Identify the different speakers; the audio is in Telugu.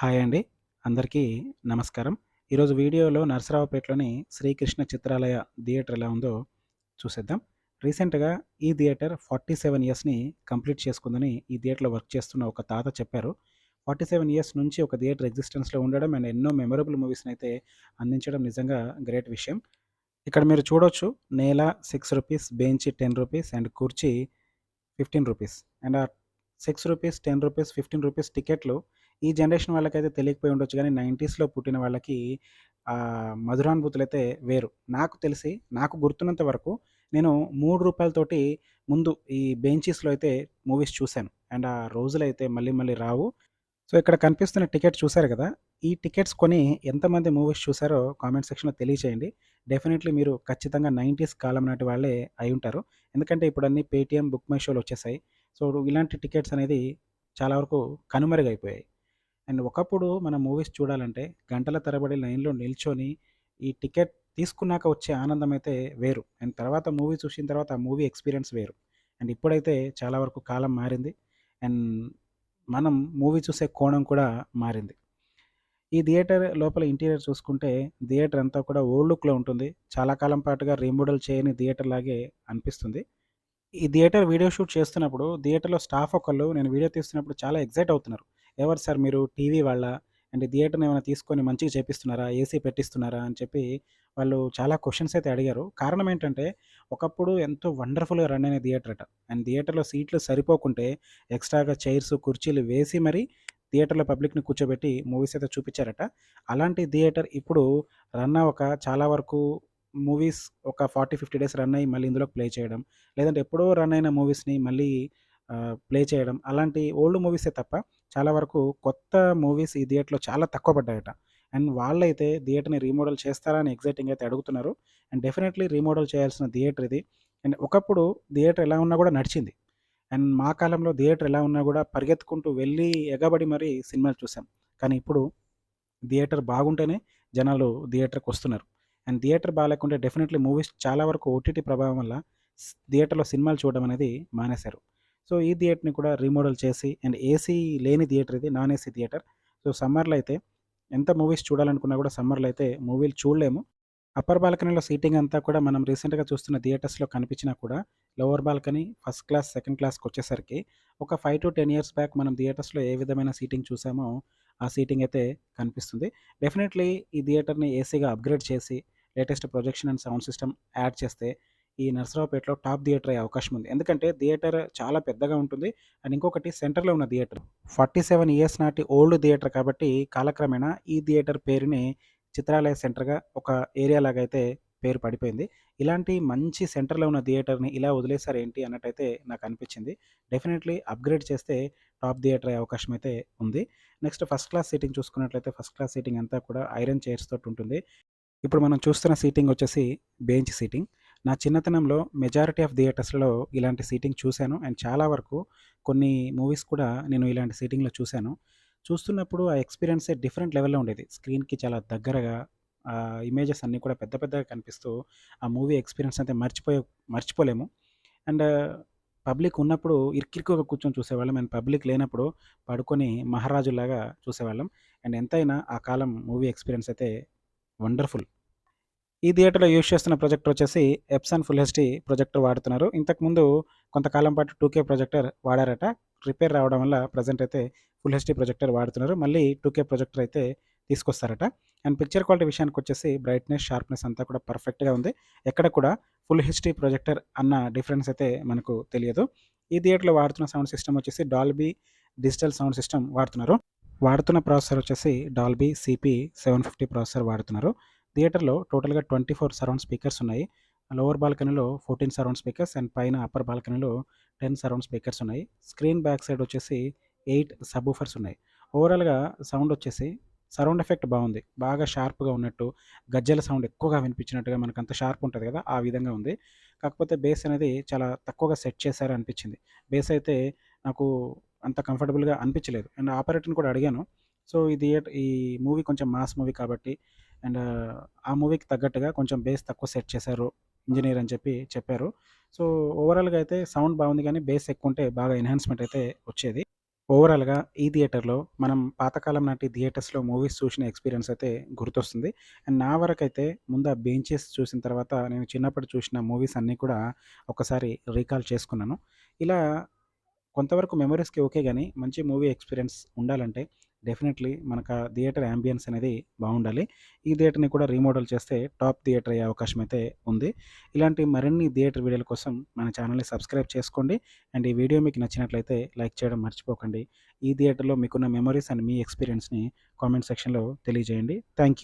Speaker 1: హాయ్ అండి. అందరికీ నమస్కారం. ఈరోజు వీడియోలో నరసరావుపేటలోని శ్రీకృష్ణ చిత్రాలయ థియేటర్ ఎలా ఉందో చూసేద్దాం. రీసెంట్‌గా ఈ థియేటర్ 47 ఇయర్స్‌ని కంప్లీట్ చేసుకుందని ఈ థియేటర్‌లో వర్క్ చేస్తున్న ఒక తాత చెప్పారు. 47 ఇయర్స్ నుంచి ఒక థియేటర్ ఎగ్జిస్టెన్స్‌లో ఉండడం అండ్ ఎన్నో మెమరబుల్ అయితే అందించడం నిజంగా గ్రేట్ విషయం. ఇక్కడ మీరు చూడొచ్చు నేల six rupees bench ten rupees and కుర్చీ ఫిఫ్టీన్ రూపీస్ అండ్ ఆ six rupees ten rupees fifteen rupees టికెట్లు ఈ జనరేషన్ వాళ్ళకైతే తెలియకపోయి ఉండొచ్చు కానీ నైంటీస్లో పుట్టిన వాళ్ళకి మధురానుభూతులు మధురానుభూతులైతే వేరు. నాకు తెలిసి నాకు గుర్తున్నంత వరకు నేను మూడు రూపాయలతోటి ముందు ఈ బెంచీస్‌లో అయితే మూవీస్ చూశాను అండ్ ఆ రోజులైతే మళ్ళీ మళ్ళీ రావు. సో, ఇక్కడ కనిపిస్తున్న టికెట్ చూశారు కదా ఈ టికెట్స్ కొని ఎంతమంది మూవీస్ చూసారో కామెంట్ సెక్షన్‌లో తెలియచేయండి. డెఫినెట్‌లీ మీరు ఖచ్చితంగా 90స్ కాలం నాటి వాళ్ళే అయి ఉంటారు ఎందుకంటే ఇప్పుడు అన్ని పేటీఎం, బుక్ మై షోలు వచ్చేసాయి. సో, ఇలాంటి టికెట్స్ అనేది చాలా వరకు కనుమరుగైపోయాయి. అండ్ ఒకప్పుడు మనం మూవీస్ చూడాలంటే గంటల తరబడి లైన్‌లో నిల్చొని ఈ టికెట్ తీసుకున్నాక వచ్చే ఆనందం అయితే వేరు. అండ్ తర్వాత మూవీ చూసిన తర్వాత ఆ మూవీ ఎక్స్‌పీరియన్స్ వేరు. అండ్ ఇప్పుడైతే చాలా వరకు కాలం మారింది. అండ్ మనం మూవీ చూసే కోణం కూడా మారింది. ఈ థియేటర్ లోపల ఇంటీరియర్ చూసుకుంటే థియేటర్ అంతా కూడా ఓల్డ్ లుక్‌లో ఉంటుంది. చాలా కాలం పాటుగా రీమోడల్ చేయని థియేటర్ లాగే అనిపిస్తుంది. ఈ థియేటర్ వీడియో షూట్ చేస్తున్నప్పుడు థియేటర్‌లో స్టాఫ్ ఒకళ్ళు నేను వీడియో తీస్తున్నప్పుడు చాలా ఎగ్జైట్ అవుతున్నారు. ఎవరు సార్ మీరు టీవీ వాళ్ళ అండ్ థియేటర్‌ని ఏమైనా తీసుకొని మంచిగా చేపిస్తున్నారా? ఏసీ పెట్టిస్తున్నారా? అని చెప్పి వాళ్ళు చాలా క్వశ్చన్స్ అయితే అడిగారు. కారణం ఏంటంటే ఒకప్పుడు ఎంతో వండర్‌ఫుల్‌గా రన్ అయిన థియేటర్ అట. అండ్ థియేటర్‌లో సీట్లు సరిపోకుంటే ఎక్స్‌ట్రాగా చైర్స్, కుర్చీలు వేసి మరీ థియేటర్‌లో పబ్లిక్‌ని కూర్చోబెట్టి మూవీస్ అయితే చూపించారట అలాంటి థియేటర్ ఇప్పుడు రన్ అవ్వక చాలా వరకు మూవీస్ ఒక 40, 50 డేస్ రన్ అయ్యి మళ్ళీ ఇందులో ప్లే చేయడం. లేదంటే ఎప్పుడో రన్ అయిన మూవీస్‌ని మళ్ళీ ప్లే చేయడం. అలాంటి ఓల్డ్ మూవీసే తప్ప చాలా వరకు కొత్త మూవీస్ ఈ థియేటర్‌లో చాలా తక్కువ పడ్డాయట. అండ్ వాళ్ళైతే థియేటర్‌ని రీమోడల్ చేస్తారా అని ఎగ్జైటింగ్ అయితే అడుగుతున్నారు. అండ్ డెఫినెట్‌లీ రీమోడల్ చేయాల్సిన థియేటర్ ఇది. అండ్ ఒకప్పుడు థియేటర్ ఎలా ఉన్నా కూడా నడిచింది. అండ్ మా కాలంలో థియేటర్ ఎలా ఉన్నా కూడా పరిగెత్తుకుంటూ వెళ్ళి ఎగబడి మరీ సినిమాలు చూసాం. కానీ ఇప్పుడు థియేటర్ బాగుంటేనే జనాలు థియేటర్కి వస్తున్నారు అండ్ థియేటర్ బాగాలేకుంటే డెఫినెట్‌లీ మూవీస్ చాలా వరకు ఓటీటీ ప్రభావం వల్ల థియేటర్‌లో సినిమాలు చూడడం అనేది మానేశారు. సో, ఈ థియేటర్‌ని కూడా రీమోడల్ చేసి అండ్ ఏసీ లేని థియేటర్ ఇది. Non AC theatre. సో, సమ్మర్‌లో అయితే ఎంత మూవీస్ చూడాలనుకున్నా కూడా సమ్మర్‌లో అయితే మూవీలు చూడలేము. అప్పర్ బాల్కనీలో సీటింగ్ అంతా కూడా మనం రీసెంట్‌గా చూస్తున్న థియేటర్స్‌లో కనిపించినా కూడా lower balcony, first class, second క్లాస్కి వచ్చేసరికి ఒక 5-10 ఇయర్స్ బ్యాక్ మనం థియేటర్స్‌లో ఏ విధమైన సీటింగ్ చూసామో ఆ సీటింగ్ అయితే కనిపిస్తుంది. డెఫినెట్‌లీ ఈ థియేటర్‌ని ఏసీగా అప్‌గ్రేడ్ చేసి latest projection and sound system add చేస్తే ఈ నరసరావుపేటలో టాప్ థియేటర్ అయ్యే అవకాశం ఉంది. ఎందుకంటే థియేటర్ చాలా పెద్దగా ఉంటుంది. అండ్ ఇంకొకటి సెంటర్‌లో ఉన్న థియేటర్. 47 ఇయర్స్ నాటి ఓల్డ్ థియేటర్ కాబట్టి కాలక్రమేణా ఈ థియేటర్ పేరుని చిత్రాలయ సెంటర్‌గా ఒక ఏరియా లాగా అయితే పేరు పడిపోయింది. ఇలాంటి మంచి సెంటర్‌లో ఉన్న థియేటర్‌ని ఇలా వదిలేసారేంటి అన్నట్టయితే నాకు అనిపించింది. డెఫినెట్‌లీ అప్‌గ్రేడ్ చేస్తే టాప్ థియేటర్ అయ్యే అవకాశం అయితే ఉంది. నెక్స్ట్ ఫస్ట్ క్లాస్ సీటింగ్ చూసుకున్నట్లయితే ఫస్ట్ క్లాస్ సీటింగ్ అంతా కూడా ఐరన్ చైర్స్ తోటి ఉంటుంది. ఇప్పుడు మనం చూస్తున్న సీటింగ్ వచ్చేసి బెంచ్ సీటింగ్. నా చిన్నతనంలో మెజారిటీ ఆఫ్ థియేటర్స్‌లో ఇలాంటి సీటింగ్ చూశాను అండ్ చాలా వరకు కొన్ని మూవీస్ కూడా నేను ఇలాంటి సీటింగ్‌లో చూశాను చూస్తున్నప్పుడు ఆ ఎక్స్‌పీరియన్సే డిఫరెంట్ లెవెల్‌లో ఉండేది. స్క్రీన్‌కి చాలా దగ్గరగా ఆ ఇమేజెస్ అన్నీ కూడా పెద్ద పెద్దగా కనిపిస్తూ ఆ మూవీ ఎక్స్‌పీరియన్స్ అయితే మర్చిపోయే మర్చిపోలేము. అండ్ పబ్లిక్ ఉన్నప్పుడు ఇరుకిరుకుగా కూర్చొని చూసేవాళ్ళం. అండ్ పబ్లిక్ లేనప్పుడు పడుకొని మహారాజులాగా చూసేవాళ్ళం. అండ్ ఎంతైనా ఆ కాలం మూవీ ఎక్స్‌పీరియన్స్ అయితే వండర్‌ఫుల్. ఈ థియేటర్‌లో యూజ్ చేస్తున్న ప్రొజెక్టర్ వచ్చేసి ఎప్సన్ ఫుల్ హెచ్‌డీ ప్రొజెక్టర్ వాడుతున్నారు. ఇంతకుముందు కొంతకాలం పాటు టూకే ప్రొజెక్టర్ వాడారట. రిపేర్ రావడం వల్ల ప్రెజెంట్ అయితే ఫుల్ హెచ్‌డీ ప్రొజెక్టర్ వాడుతున్నారు. మళ్ళీ టూకే ప్రొజెక్టర్ అయితే తీసుకొస్తారట. అండ్ పిక్చర్ క్వాలిటీ విషయానికి వచ్చేసి బ్రైట్‌నెస్, షార్ప్‌నెస్ అంతా కూడా పర్ఫెక్ట్‌గా ఉంది. ఎక్కడ కూడా ఫుల్ హెచ్‌డీ ప్రొజెక్టర్ అన్న డిఫరెన్స్ అయితే మనకు తెలియదు. ఈ థియేటర్‌లో వాడుతున్న సౌండ్ సిస్టమ్ వచ్చేసి డాల్బీ డిజిటల్ సౌండ్ సిస్టమ్ వాడుతున్నారు. వాడుతున్న ప్రాసెసర్ వచ్చేసి డాల్బీ సీపీ 750 ప్రాసెసర్ వాడుతున్నారు. థియేటర్‌లో టోటల్‌గా 24 సరౌండ్ స్పీకర్స్ ఉన్నాయి. లోవర్ బాల్కనీలో 14 సరౌండ్ స్పీకర్స్ అండ్ పైన అప్పర్ బాల్కనీలో 10 సరౌండ్ స్పీకర్స్ ఉన్నాయి. స్క్రీన్ బ్యాక్ సైడ్ వచ్చేసి ఎయిట్ సబ్బూఫర్స్ ఉన్నాయి. ఓవరాల్‌గా సౌండ్ వచ్చేసి సరౌండ్ ఎఫెక్ట్ బాగుంది బాగా షార్ప్‌గా ఉన్నట్టు, గజ్జెల సౌండ్ ఎక్కువగా వినిపించినట్టుగా మనకంత షార్ప్ ఉంటుంది కదా! ఆ విధంగా ఉంది. కాకపోతే బేస్ అనేది చాలా తక్కువగా సెట్ చేశారు అనిపించింది. బేస్ అయితే నాకు అంత కంఫర్టబుల్‌గా అనిపించలేదు. అండ్ ఆపరేటర్‌ని కూడా అడిగాను. సో, ఈ ఈ మూవీ కొంచెం మాస్ మూవీ కాబట్టి అండ్ ఆ మూవీకి తగ్గట్టుగా కొంచెం బేస్ తక్కువ సెట్ చేశారు ఇంజనీర్ అని చెప్పి చెప్పారు. సో, ఓవరాల్‌గా అయితే సౌండ్ బాగుంది కానీ బేస్ ఎక్కువ ఉంటే బాగా ఎన్హాన్స్‌మెంట్ అయితే వచ్చేది. ఓవరాల్‌గా ఈ థియేటర్‌లో మనం పాతకాలం నాటి థియేటర్స్‌లో మూవీస్ చూసిన ఎక్స్‌పీరియన్స్ అయితే గుర్తొస్తుంది. అండ్ నా వరకైతే ముందు ఆ బెంచెస్ చూసిన తర్వాత నేను చిన్నప్పుడు చూసిన మూవీస్ అన్నీ కూడా ఒకసారి రీకాల్ చేసుకున్నాను. ఇలా కొంతవరకు మెమరీస్కి ఓకే కానీ మంచి మూవీ ఎక్స్‌పీరియన్స్ ఉండాలంటే డెఫినెట్‌లీ మనకు ఆ థియేటర్ యాంబియన్స్ అనేది బాగుండాలి ఈ థియేటర్‌ని కూడా రీమోడల్ చేస్తే టాప్ థియేటర్ అయ్యే అవకాశం అయితే ఉంది. ఇలాంటి మరిన్ని థియేటర్ వీడియోల కోసం మన ఛానల్‌ని సబ్స్క్రైబ్ చేసుకోండి. అండ్ ఈ వీడియో మీకు నచ్చినట్లయితే లైక్ చేయడం మర్చిపోకండి. ఈ థియేటర్‌లో మీకున్న మెమరీస్ అండ్ మీ ఎక్స్‌పీరియన్స్‌ని కామెంట్ సెక్షన్‌లో తెలియజేయండి. Thank you.